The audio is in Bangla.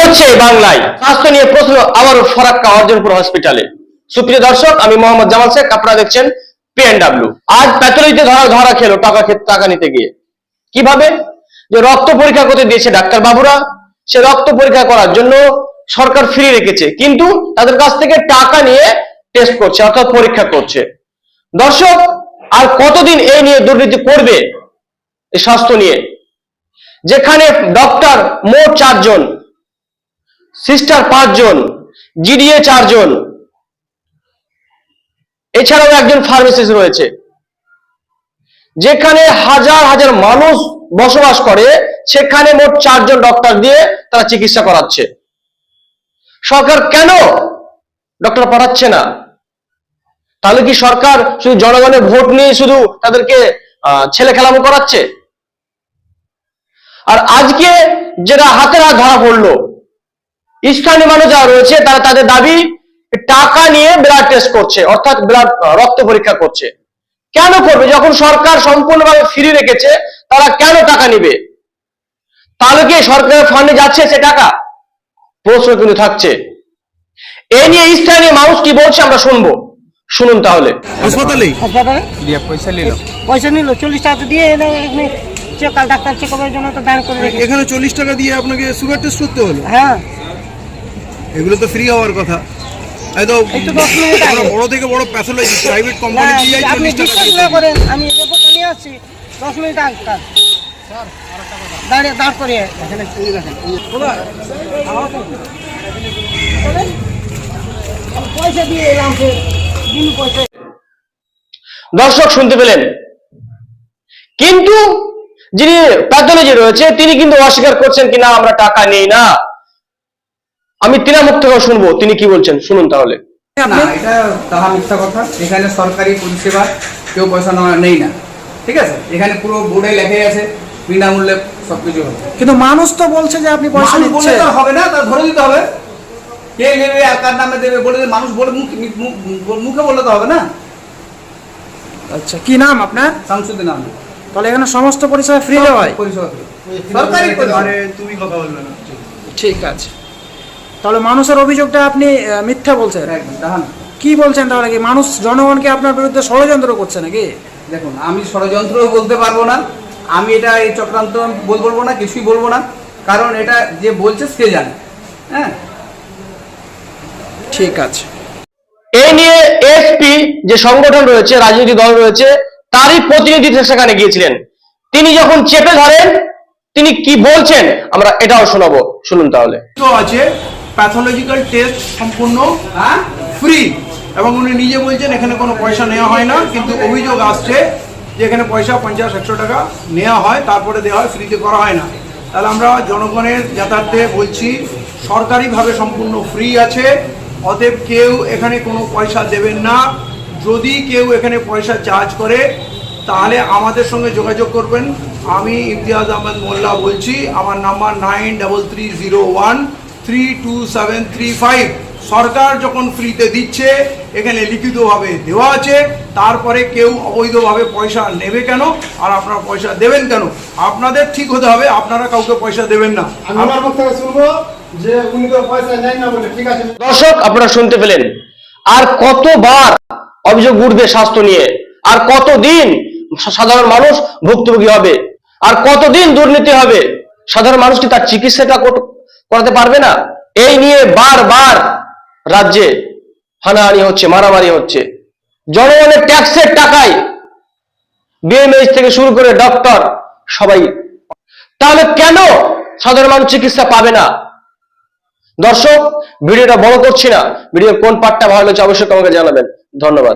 হচ্ছে বাংলায়। স্বাস্থ্য নিয়ে প্রশ্ন, আবারও ফরাক্কা অর্জনপুর হসপিটালে সুপ্রিয় দর্শক, আমি মোহাম্মদ জামাল শেখ, আপনারা দেখছেন পিএনডাব্লিউ আজ প্যাথোলজিতে ধরা ধরা খেলো টাকা টাকা নিতে গিয়ে। কীভাবে? যে রক্ত পরীক্ষা করতে দিয়েছে ডাক্তার বাবুরা, সে রক্ত পরীক্ষা করার জন্য সরকার ফ্রি রেখেছে, কিন্তু তাদের কাছ থেকে টাকা নিয়ে টেস্ট করছে, অর্থাৎ পরীক্ষা করছে। দর্শক, আর কতদিন এই নিয়ে দুর্নীতি করবে? স্বাস্থ্য নিয়ে। যেখানে ডক্টর মোট চারজন সিস্টার পাঁচজন জিডিএ চারজন। এছাড়াও একজন ফার্মেসিস্ট রয়েছে। যেখানে হাজার হাজার মানুষ বসবাস করে, সেখানে মোট চারজন ডক্টর দিয়ে তারা চিকিৎসা করাচ্ছে। সরকার কেন ডক্টর পাঠাচ্ছে না? তাহলে কি সরকার শুধু জনগণের ভোট নিয়ে শুধু তাদেরকে ছেলে খেলামো করাচ্ছে? আর আজকে যেটা হাতের হাত ধরা পড়ল স্থানীয় মানুষ যারা রয়েছে তারা তাদের দাবি টাকা নিয়ে ব্লাড টেস্ট করছে অর্থাৎ ব্লাড রক্ত পরীক্ষা করছে। কেন করবে? যখন সরকার সম্পূর্ণভাবে ফ্রি রেখেছে তারা কেন টাকা নিবে? তাহলে কি সরকারের ফান্ডে যাচ্ছে সে টাকা? প্রশ্ন কিন্তু থাকছে। এ নিয়ে স্থানীয় মানুষ কি বলছে আমরা শুনব। শুনুন তাহলে। হাসপাতালে? পয়সা নিল। পয়সা নিল চল্লিশ টাকা দিয়ে ডাক্তার চেক আপের জন্য তো দাঁড় করে এখানে চল্লিশ টাকা দিয়ে আপনাকে সুগার টেস্ট করতে হলো? হ্যাঁ। এগুলো তো ফ্রি হওয়ার কথা। তো বড় থেকে বড় প্যাথোলজি প্রাইভেট কোম্পানি দিয়ে যায় আপনি বিশ্বাস না করেন আমি এই রিপোর্টটা নিয়ে আসছি দশ মিনিট আগে দাঁড়িয়ে দাঁড় করিয়ে এখানে দেখেন। পয়সা দিয়ে এলাম সে পয়সা। দর্শক শুনতে পেলেন। কিন্তু যিনি প্যাথোলজি রয়েছে তিনি কিন্তু অস্বীকার করছেন কি না আমরা টাকা নেই না। আমি তিনামুখ থেকে শুনব তিনি কি বলছেন? শুনুন তাহলে। না এটা তাহা মিথ্যা কথা। এখানে সরকারি পরিষেবা কেউ পয়সা নেই না। ঠিক আছে? এখানে পুরো বোর্ডে লেখাই আছে বিনামূল্যে সবকিছু হবে। কিন্তু মানুষ তো বলছে যে আপনি পয়সা তো হবে না তার ধরে দিতে হবে। কে নেবে আর কার নামে দেবে বলে মানুষ বলে মুখ- বললে তো হবে না। আচ্ছা কি নাম আপনার? শামসুদ্দিন নাম তাহলে এখানে সমস্ত পরিষেবা ফ্রি দেওয়ায় পরিষেবা free। সরকারি পরিষেবা। তুমি কথা বলবে না। ঠিক আছে। তাহলে মানুষের অভিযোগটা আপনি মিথ্যা বলছেন। কি বলছেন তাহলে কি মানুষ জনগণকে আপনার বিরুদ্ধে ষড়যন্ত্র করছে নাকি? দেখুন আমি ষড়যন্ত্র বলতে পারব না আমি এটা এই চক্রান্ত বল বলব না কিছুই বলব না কারণ এটা যে বলছে সে জানে হ্যাঁ? ঠিক আছে। এই নিয়ে এসপি যে সংগঠন রয়েছে রাজনৈতিক দল রয়েছে তারই প্রতিনিধি সেখানে গিয়েছিলেন। তিনি যখন চেপে ধরেন তিনি কি বলছেন আমরা এটাও শোনাবো। শুনুন তাহলে। তো আছে প্যাথোলজিক্যাল টেস্ট সম্পূর্ণ হ্যাঁ ফ্রি এবং উনি নিজে বলছেন, এখানে কোনো পয়সা নেওয়া হয় না, কিন্তু অভিযোগ আসছে যে এখানে পয়সা পঞ্চাশ, একশো টাকা নেওয়া হয়, তারপরে দেওয়া হয় ফ্রিতে করা হয় না। তাহলে আমরা জনগণের যাতায়াতে বলছি, সরকারিভাবে সম্পূর্ণ ফ্রি আছে। অতএব কেউ এখানে কোনো পয়সা দেবেন না। যদি কেউ এখানে পয়সা চার্জ করে, তাহলে আমাদের সঙ্গে যোগাযোগ করবেন। আমি ইমতিয়াজ আহমেদ মোল্লা বলছি, আমার number nine double three zero one three two seven three five সরকার যখন ফ্রিতে দিচ্ছে এখানে লিখিতভাবে দেওয়া আছে তারপরে কেউ অবৈধভাবে পয়সা নেবে কেন আর আপনারা পয়সা দেবেন কেন? আপনাদের ঠিক হতে হবে আপনারা কাউকে পয়সা দেবেন না। আমি ওনার থেকে শুনব যে উনি তো পয়সা নেন না বলে ঠিক আছে। দর্শক আপনারা শুনতে পেলেন। আর কতবার অভিযোগ উঠবে স্বাস্থ্য নিয়ে? আর কতদিন সাধারণ মানুষ ভুক্তভোগী হবে? আর কতদিন দুর্নীতি হবে? সাধারণ মানুষ কি তার চিকিৎসাটা কর- করাতে পারবে না। এই নিয়ে বারবার রাজ্যে হানাহানি হচ্ছে, মারামারি হচ্ছে। জনগণের ট্যাক্সের টাকায় বিএমএইচ থেকে শুরু করে ডক্টর সবাই তাহলে কেন সাধারণ মানুষ চিকিৎসা পাবে না? দর্শক, ভিডিওটা বড় করছি না। ভিডিওর কোন পার্টটা ভালো লাগছে অবশ্যই আমাকে জানাবেন। ধন্যবাদ।